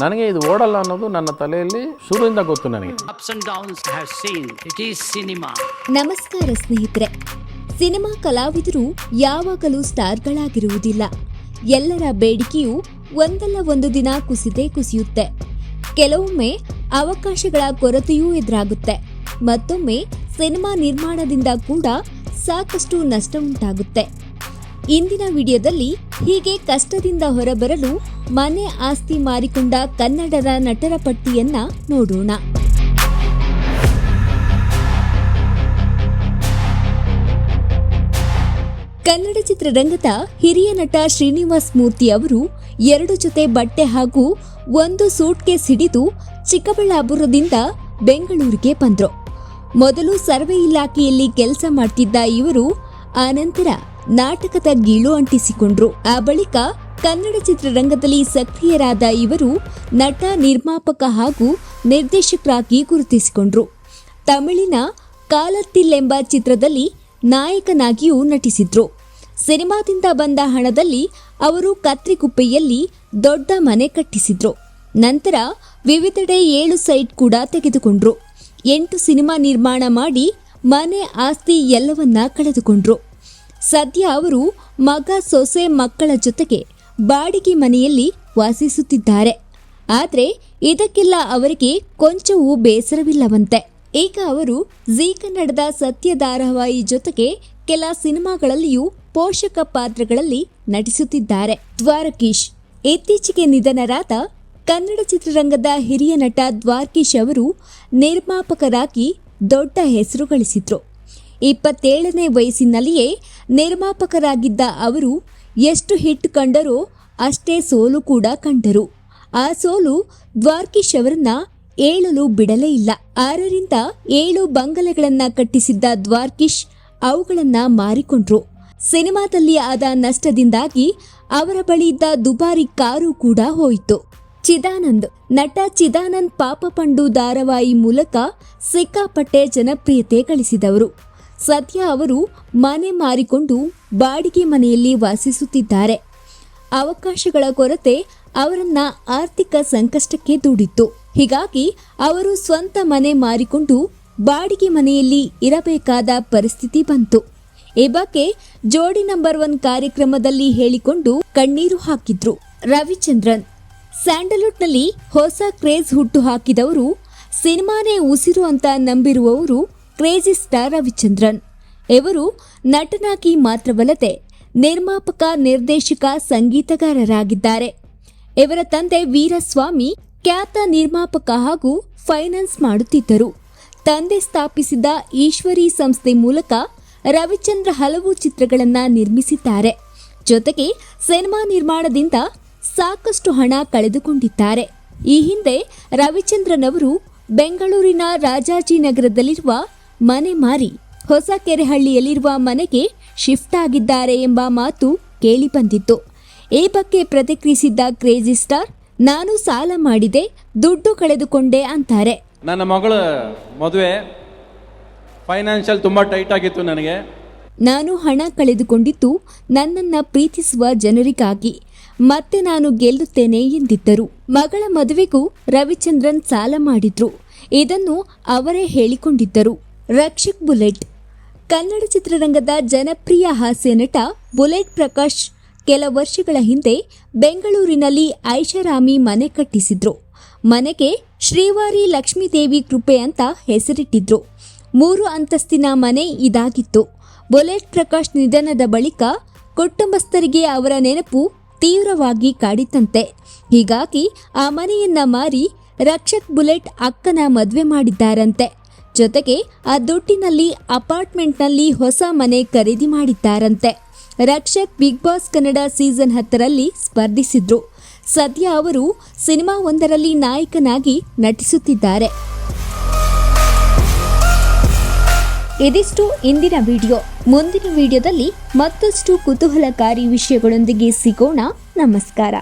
ನನಗೆ ಇದು ಓಡಲ್ಲ ಅನ್ನೋದು ನನ್ನ ತಲೆಯಲ್ಲಿ ಶುರುವಿಂದ ಗೊತ್ತು ನನಗೆ. Ups and downs have seen it It cinema cinema. ನಮಸ್ಕಾರ ಸ್ನೇಹಿತರೆ ಸಿನಿಮಾ ಕಲಾವಿದರು ಯಾವಾಗಲೂ ಸ್ಟಾರ್ಗಳಾಗಿರುವುದಿಲ್ಲ. ಎಲ್ಲರ ಬೇಡಿಕೆಯು ಒಂದಲ್ಲ ಒಂದು ದಿನ ಕುಸಿದೇ ಕುಸಿಯುತ್ತೆ. ಕೆಲವೊಮ್ಮೆ ಅವಕಾಶಗಳ ಕೊರತೆಯೂ ಎದುರಾಗುತ್ತೆ. ಮತ್ತೊಮ್ಮೆ ಸಿನಿಮಾ ನಿರ್ಮಾಣದಿಂದ ಕೂಡ ಸಾಕಷ್ಟು ನಷ್ಟ ಉಂಟಾಗುತ್ತೆ. ಇಂದಿನ ವಿಡಿಯೋದಲ್ಲಿ ಹೀಗೆ ಕಷ್ಟದಿಂದ ಹೊರಬರಲು ಮನೆ ಆಸ್ತಿ ಮಾರಿಕೊಂಡ ಕನ್ನಡದ ನಟರ ಪಟ್ಟಿಯನ್ನ ನೋಡೋಣ. ಕನ್ನಡ ಚಿತ್ರರಂಗದ ಹಿರಿಯ ನಟ ಶ್ರೀನಿವಾಸ್ ಮೂರ್ತಿ ಅವರು ಎರಡು ಜೊತೆ ಬಟ್ಟೆ ಹಾಗೂ ಒಂದು ಸೂಟ್ಕೇಸ್ ಹಿಡಿದು ಚಿಕ್ಕಬಳ್ಳಾಪುರದಿಂದ ಬೆಂಗಳೂರಿಗೆ ಬಂದರು. ಮೊದಲು ಸರ್ವೆ ಇಲಾಖೆಯಲ್ಲಿ ಕೆಲಸ ಮಾಡ್ತಿದ್ದ ಇವರು, ಆನಂತರ ನಾಟಕದ ಗೀಳು ಅಂಟಿಸಿಕೊಂಡ್ರು. ಆ ಬಳಿಕ ಕನ್ನಡ ಚಿತ್ರರಂಗದಲ್ಲಿ ಸಕ್ರಿಯರಾದ ಇವರು ನಟ, ನಿರ್ಮಾಪಕ ಹಾಗೂ ನಿರ್ದೇಶಕರಾಗಿ ಗುರುತಿಸಿಕೊಂಡ್ರು. ತಮಿಳಿನ ಕಾಲತ್ತಿಲ್ ಎಂಬ ಚಿತ್ರದಲ್ಲಿ ನಾಯಕನಾಗಿಯೂ ನಟಿಸಿದ್ರು. ಸಿನಿಮಾದಿಂದ ಬಂದ ಹಣದಲ್ಲಿ ಅವರು ಕತ್ರಿಗುಪ್ಪೆಯಲ್ಲಿ ದೊಡ್ಡ ಮನೆ ಕಟ್ಟಿಸಿದ್ರು. ನಂತರ ವಿವಿಧೆಡೆ ಏಳು ಸೈಟ್ ಕೂಡ ತೆಗೆದುಕೊಂಡ್ರು. ಎಂಟು ಸಿನಿಮಾ ನಿರ್ಮಾಣ ಮಾಡಿ ಮನೆ ಆಸ್ತಿ ಎಲ್ಲವನ್ನ ಕಳೆದುಕೊಂಡ್ರು. ಸದ್ಯ ಅವರು ಮಗ ಸೊಸೆ ಮಕ್ಕಳ ಜೊತೆಗೆ ಬಾಡಿಗೆ ಮನೆಯಲ್ಲಿ ವಾಸಿಸುತ್ತಿದ್ದಾರೆ. ಆದರೆ ಇದಕ್ಕೆಲ್ಲ ಅವರಿಗೆ ಕೊಂಚವೂ ಬೇಸರವಿಲ್ಲವಂತೆ. ಈಗ ಅವರು ಜೀ ಕನ್ನಡದ ಸತ್ಯ ಧಾರಾವಾಹಿ ಜೊತೆಗೆ ಕೆಲ ಸಿನಿಮಾಗಳಲ್ಲಿಯೂ ಪೋಷಕ ಪಾತ್ರಗಳಲ್ಲಿ ನಟಿಸುತ್ತಿದ್ದಾರೆ. ದ್ವಾರಕೀಶ್. ಇತ್ತೀಚೆಗೆ ನಿಧನರಾದ ಕನ್ನಡ ಚಿತ್ರರಂಗದ ಹಿರಿಯ ನಟ ದ್ವಾರಕೀಶ್ ಅವರು ನಿರ್ಮಾಪಕರಾಗಿ ದೊಡ್ಡ ಹೆಸರು ಗಳಿಸಿದ್ರು. ಇಪ್ಪತ್ತೇಳನೇ ವಯಸ್ಸಿನಲ್ಲಿಯೇ ನಿರ್ಮಾಪಕರಾಗಿದ್ದ ಅವರು ಎಷ್ಟು ಹಿಟ್ ಕಂಡರೋ ಅಷ್ಟೇ ಸೋಲು ಕೂಡ ಕಂಡರು. ಆ ಸೋಲು ದ್ವಾರ್ಕಿಶ್ ಅವರನ್ನ ಏಳಲು ಬಿಡಲೇ ಇಲ್ಲ. ಆರರಿಂದ ಏಳು ಬಂಗಲೆಗಳನ್ನ ಕಟ್ಟಿಸಿದ್ದ ದ್ವಾರ್ಕಿಶ್ ಅವುಗಳನ್ನ ಮಾರಿಕೊಂಡ್ರು. ಸಿನಿಮಾದಲ್ಲಿ ಆದ ನಷ್ಟದಿಂದಾಗಿ ಅವರ ಬಳಿ ಇದ್ದ ದುಬಾರಿ ಕಾರು ಕೂಡ ಹೋಯಿತು. ಚಿದಾನಂದ್ ನಟ ಚಿದಾನಂದ್ ಪಾಪ ಪಂಡು ಧಾರಾವಾಹಿ ಮೂಲಕ ಸಿಕ್ಕಾಪಟ್ಟೆ ಜನಪ್ರಿಯತೆ ಗಳಿಸಿದವರು. ಸದ್ಯ ಅವರು ಮನೆ ಮಾರಿಕೊಂಡು ಬಾಡಿಗೆ ಮನೆಯಲ್ಲಿ ವಾಸಿಸುತ್ತಿದ್ದಾರೆ. ಅವಕಾಶಗಳ ಕೊರತೆ ಅವರನ್ನ ಆರ್ಥಿಕ ಸಂಕಷ್ಟಕ್ಕೆ ದೂಡಿತ್ತು ಹೀಗಾಗಿ ಅವರು ಸ್ವಂತ ಮನೆ ಮಾರಿಕೊಂಡು ಬಾಡಿಗೆ ಮನೆಯಲ್ಲಿ ಇರಬೇಕಾದ ಪರಿಸ್ಥಿತಿ ಬಂತು. ಈ ಬಗ್ಗೆ ಜೋಡಿ ನಂಬರ್ ಒನ್ ಕಾರ್ಯಕ್ರಮದಲ್ಲಿ ಹೇಳಿಕೊಂಡು ಕಣ್ಣೀರು ಹಾಕಿದ್ರು ರವಿಚಂದ್ರನ್. ಸ್ಯಾಂಡಲ್ವುಡ್ನಲ್ಲಿ ಹೊಸ ಕ್ರೇಜ್ ಹುಟ್ಟು ಹಾಕಿದವರು, ಸಿನಿಮಾನೇ ಉಸಿರು ಅಂತ ನಂಬಿರುವವರು ಕ್ರೇಜಿ ಸ್ಟಾರ್ ರವಿಚಂದ್ರನ್. ಇವರು ನಟನಾಗಿ ಮಾತ್ರವಲ್ಲದೆ ನಿರ್ಮಾಪಕ, ನಿರ್ದೇಶಕ, ಸಂಗೀತಗಾರರಾಗಿದ್ದಾರೆ. ಇವರ ತಂದೆ ವೀರಸ್ವಾಮಿ ಖ್ಯಾತ ನಿರ್ಮಾಪಕ ಹಾಗೂ ಫೈನಾನ್ಸ್ ಮಾಡುತ್ತಿದ್ದರು. ತಂದೆ ಸ್ಥಾಪಿಸಿದ ಈಶ್ವರಿ ಸಂಸ್ಥೆ ಮೂಲಕ ರವಿಚಂದ್ರ ಹಲವು ಚಿತ್ರಗಳನ್ನು ನಿರ್ಮಿಸಿದ್ದಾರೆ. ಜೊತೆಗೆ ಸಿನಿಮಾ ನಿರ್ಮಾಣದಿಂದ ಸಾಕಷ್ಟು ಹಣ ಕಳೆದುಕೊಂಡಿದ್ದಾರೆ. ಈ ಹಿಂದೆ ರವಿಚಂದ್ರನ್ ಅವರು ಬೆಂಗಳೂರಿನ ರಾಜಾಜಿನಗರದಲ್ಲಿರುವ ಮನೆ ಮಾರಿ ಹೊಸ ಕೆರೆಹಳ್ಳಿಯಲ್ಲಿರುವ ಮನೆಗೆ ಶಿಫ್ಟ್ ಆಗಿದ್ದಾರೆ ಎಂಬ ಮಾತು ಕೇಳಿಬಂದಿತ್ತು ಈ ಬಗ್ಗೆ ಪ್ರತಿಕ್ರಿಯಿಸಿದ್ದ ಕ್ರೇಜಿ ಸ್ಟಾರ್ ನಾನು ಸಾಲ ಮಾಡಿದೆ ದುಡ್ಡು ಕಳೆದುಕೊಂಡೆ ಅಂತಾರೆ. ನನ್ನ ಮಗಳ ಮದುವೆ ಫೈನಾನ್ಷಿಯಲ್ ತುಂಬಾ ಟೈಟ್ ಆಗಿತ್ತು ನನಗೆ. ನಾನು ಹಣ ಕಳೆದುಕೊಂಡಿದ್ದು ನನ್ನನ್ನ ಪ್ರೀತಿಸುವ ಜನರಿಗಾಗಿ. ಮತ್ತೆ ನಾನು ಗೆಲ್ಲುತ್ತೇನೆ ಎಂದಿದ್ದರು. ಮಗಳ ಮದುವೆಗೂ ರವಿಚಂದ್ರನ್ ಸಾಲ ಮಾಡಿದ್ರು. ಇದನ್ನು ಅವರೇ ಹೇಳಿಕೊಂಡಿದ್ದರು. ರಕ್ಷಕ್ ಬುಲೆಟ್. ಕನ್ನಡ ಚಿತ್ರರಂಗದ ಜನಪ್ರಿಯ ಹಾಸ್ಯ ನಟ ಬುಲೆಟ್ ಪ್ರಕಾಶ್ ಕೆಲ ವರ್ಷಗಳ ಹಿಂದೆ ಬೆಂಗಳೂರಿನಲ್ಲಿ ಐಷಾರಾಮಿ ಮನೆ ಕಟ್ಟಿಸಿದ್ರು. ಮನೆಗೆ ಶ್ರೀವಾರಿ ಲಕ್ಷ್ಮೀದೇವಿ ಕೃಪೆ ಅಂತ ಹೆಸರಿಟ್ಟಿದ್ರು. ಮೂರು ಅಂತಸ್ತಿನ ಮನೆ ಇದಾಗಿತ್ತು. ಬುಲೆಟ್ ಪ್ರಕಾಶ್ ನಿಧನದ ಬಳಿಕ ಕುಟುಂಬಸ್ಥರಿಗೆ ಅವರ ನೆನಪು ತೀವ್ರವಾಗಿ ಕಾಡಿತಂತೆ. ಹೀಗಾಗಿ ಆ ಮನೆಯನ್ನ ಮಾರಿ ರಕ್ಷಕ್ ಬುಲೆಟ್ ಅಕ್ಕನ ಮದುವೆ ಮಾಡಿದ್ದಾರಂತೆ. ಜೊತೆಗೆ ಆ ದುಡ್ಡಿನಲ್ಲಿ, ಅಪಾರ್ಟ್ಮೆಂಟ್ನಲ್ಲಿ ಹೊಸ ಮನೆ ಖರೀದಿ ಮಾಡಿದ್ದಾರಂತೆ. Rakshak Bigg Boss Kannada season ಹತ್ತರಲ್ಲಿ ಸ್ಪರ್ಧಿಸಿದ್ರು. ಸದ್ಯ ಅವರು ಸಿನಿಮಾ ಒಂದರಲ್ಲಿ ನಾಯಕನಾಗಿ ನಟಿಸುತ್ತಿದ್ದಾರೆ. ಇದಿಷ್ಟು ಇಂದಿನ ವಿಡಿಯೋ. ಮುಂದಿನ ವಿಡಿಯೋದಲ್ಲಿ ಮತ್ತಷ್ಟು ಕುತೂಹಲಕಾರಿ ವಿಷಯಗಳೊಂದಿಗೆ ಸಿಗೋಣ. ನಮಸ್ಕಾರ.